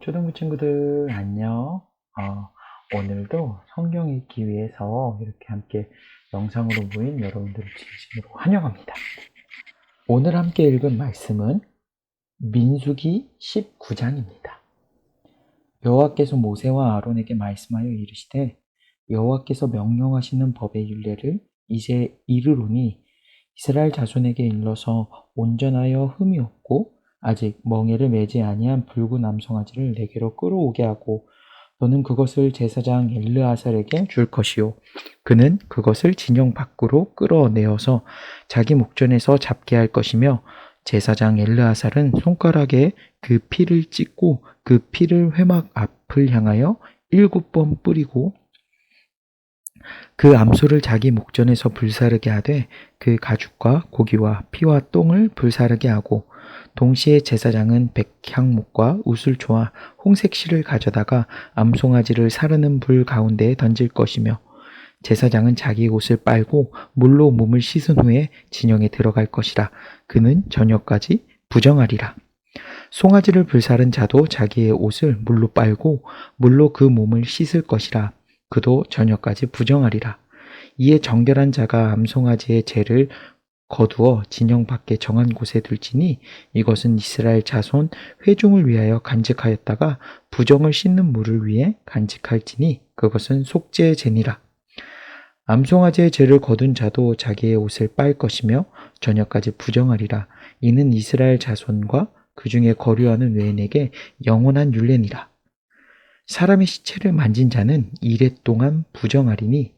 초등부 친구들 안녕. 어, 오늘도 성경 읽기 위해서 이렇게 함께 영상으로 모인 여러분들을 진심으로 환영합니다. 오늘 함께 읽은 말씀은 민수기 19장입니다. 여호와께서 모세와 아론에게 말씀하여 이르시되 여호와께서 명령하시는 법의 율례를 이제 이르노니 이스라엘 자손에게 일러서 온전하여 흠이 없고 아직 멍에를 매지 아니한 붉은 암송아지를 내게로 끌어오게 하고 너는 그것을 제사장 엘르아살에게 줄 것이요 그는 그것을 진영 밖으로 끌어내어서 자기 목전에서 잡게 할 것이며 제사장 엘르아살은 손가락에 그 피를 찍고 그 피를 회막 앞을 향하여 일곱 번 뿌리고 그 암소를 자기 목전에서 불사르게 하되 그 가죽과 고기와 피와 똥을 불사르게 하고 동시에 제사장은 백향목과 우슬초와 홍색실을 가져다가 암송아지를 사르는 불 가운데에 던질 것이며 제사장은 자기 옷을 빨고 물로 몸을 씻은 후에 진영에 들어갈 것이라 그는 저녁까지 부정하리라. 송아지를 불사른 자도 자기의 옷을 물로 빨고 물로 그 몸을 씻을 것이라 그도 저녁까지 부정하리라. 이에 정결한 자가 암송아지의 죄를 거두어 진영 밖에 정한 곳에 둘지니 이것은 이스라엘 자손 회중을 위하여 간직하였다가 부정을 씻는 물을 위해 간직할지니 그것은 속죄의 죄니라. 암송아지의 죄를 거둔 자도 자기의 옷을 빨 것이며 저녁까지 부정하리라. 이는 이스라엘 자손과 그 중에 거류하는 외인에게 영원한 율례니라. 사람의 시체를 만진 자는 이래 동안 부정하리니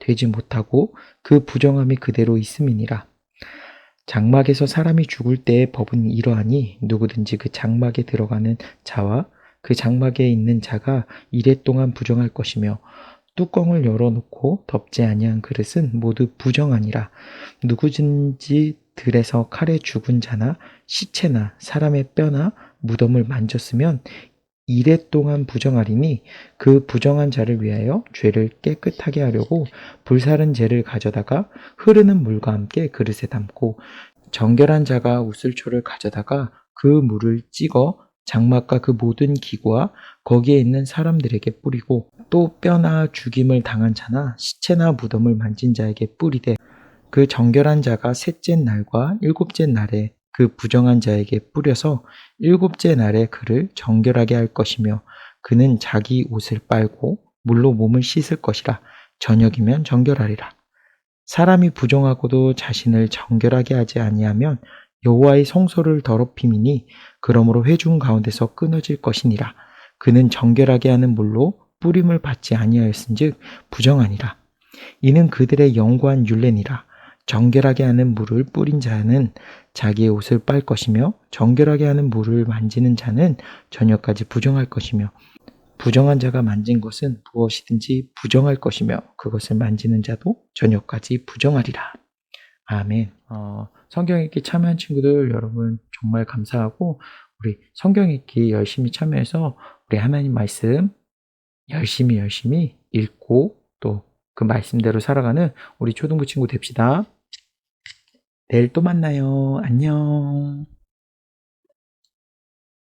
되, 지 못하고 그 부정함이 그대로 있음이니라. 장막에서 사람이 죽을 때의 법은 이러하니 누구든지 그 장막에 들어가는 자와 그 장막에 있는 자가 이래 동안 부정할 것이며 뚜껑을 열어놓고 덮지 아니한 그릇은 모두 부정하니라. 누구든지 들에서 칼에 죽은 자나 시체나 사람의 뼈나 무덤을 만졌으면 이래 동안 부정하리니 그 부정한 자를 위하여 죄를 깨끗하게 하려고 불사른 죄를 가져다가 흐르는 물과 함께 그릇에 담고 정결한 자가 우슬초를 가져다가 그 물을 찍어 장막과 그 모든 기구와 거기에 있는 사람들에게 뿌리고 또 뼈나 죽임을 당한 자나 시체나 무덤을 만진 자에게 뿌리되 그 정결한 자가 셋째 날과 일곱째 날에 그 부정한 자에게 뿌려서 일곱째 날에 그를 정결하게 할 것이며 그는 자기 옷을 빨고 물로 몸을 씻을 것이라 저녁이면 정결하리라. 사람이 부정하고도 자신을 정결하게 하지 아니하면 여호와의 성소를 더럽힘이니 그러므로 회중 가운데서 끊어질 것이니라. 그는 정결하게 하는 물로 뿌림을 받지 아니하였은즉 부정하니라. 이는 그들의 영구한 율례니라. 정결하게 하는 물을 뿌린 자는 자기의 옷을 빨 것이며 정결하게 하는 물을 만지는 자는 저녁까지 부정할 것이며 부정한 자가 만진 것은 무엇이든지 부정할 것이며 그것을 만지는 자도 저녁까지 부정하리라. 아멘. 어, 성경 읽기 참여한 친구들 여러분 정말 감사하고 우리 성경 읽기 열심히 참여해서 우리 하나님 말씀 열심히 열심히 읽고 또 그 말씀대로 살아가는 우리 초등부 친구 됩시다. 내일 또 만나요. 안녕.